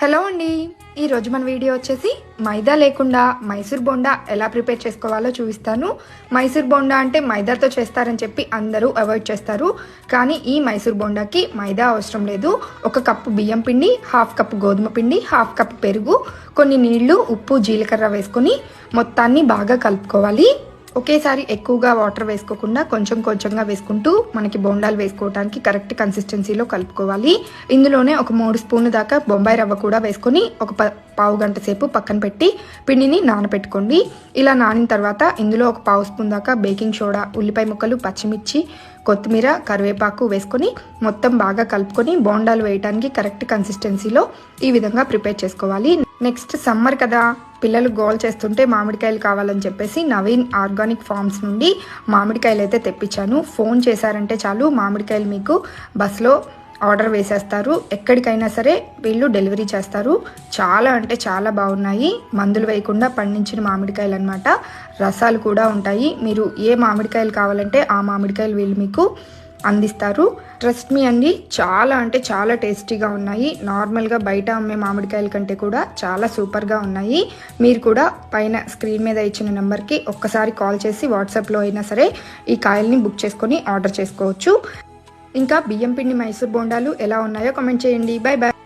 Hello అండి. ఈరోజు మన వీడియో వచ్చేసి మైదా లేకుండా మైసూర్ బోండా ఎలా ప్రిపేర్ చేసుకోవాలో చూపిస్తాను. మైసూర్ బోండా అంటే మైదాతో చేస్తారని చెప్పి అందరూ అవాయిడ్ చేస్తారు. కానీ ఈ మైసూర్ బోండాకి మైదా అవసరం లేదు. ఒక కప్పు బియ్యం పిండి హాఫ్ కప్పు గోధుమ పిండి హాఫ్ కప్ పెరుగు కొన్ని నీళ్ళు ఉప్పు జీలకర్ర వేసుకొని మొత్తాన్ని బాగా కలుపుకోవాలి. ఒకేసారి ఎక్కువగా వాటర్ వేసుకోకుండా కొంచెం కొంచెంగా వేసుకుంటూ మనకి బోండాలు వేసుకోవడానికి కరెక్ట్ కన్సిస్టెన్సీలో కలుపుకోవాలి. ఇందులోనే ఒక మూడు స్పూన్ దాకా బొంబాయి రవ్వ కూడా వేసుకొని ఒక ప పావు గంట సేపు పక్కన పెట్టి పిండిని నానబెట్టుకోండి ఇలా నానిన తర్వాత ఇందులో ఒక పావు స్పూన్ దాకా బేకింగ్ సోడా ఉల్లిపాయ ముక్కలు పచ్చిమిర్చి కొత్తిమీర కరివేపాకు వేసుకొని మొత్తం బాగా కలుపుకొని బోండాలు వేయడానికి కరెక్ట్ కన్సిస్టెన్సీలో ఈ విధంగా ప్రిపేర్ చేసుకోవాలి. నెక్స్ట్ సమ్మర్ కదా. పిల్లలు గోల్ చేస్తుంటే మామిడికాయలు కావాలని చెప్పేసి నవీన్ ఆర్గానిక్ ఫార్మ్స్ నుండి మామిడికాయలు అయితే తెప్పించాను. ఫోన్ చేశారంటే చాలు మామిడికాయలు మీకు బస్లో ఆర్డర్ వేసేస్తారు. ఎక్కడికైనా సరే వీళ్ళు డెలివరీ చేస్తారు. చాలా అంటే చాలా బాగున్నాయి. మందులు వేయకుండా పండించిన మామిడికాయలు అనమాట రసాలు కూడా ఉంటాయి. మీరు ఏ మామిడికాయలు కావాలంటే ఆ మామిడికాయలు వీళ్ళు మీకు అందిస్తారు. ట్రస్ట్ మీ అండి చాలా అంటే చాలా టేస్టీగా ఉన్నాయి. నార్మల్గా బయట అమ్మే మామిడికాయల కంటే కూడా చాలా సూపర్గా ఉన్నాయి. మీరు కూడా పైన స్క్రీన్ మీద ఇచ్చిన నెంబర్కి ఒక్కసారి కాల్ చేసి వాట్సాప్లో అయినా సరే ఈ కాయల్ని బుక్ చేసుకొని ఆర్డర్ చేసుకోవచ్చు. ఇంకా బియ్యం పిండి మైసూర్ బోండాలు ఎలా ఉన్నాయో కమెంట్ చేయండి. Bye bye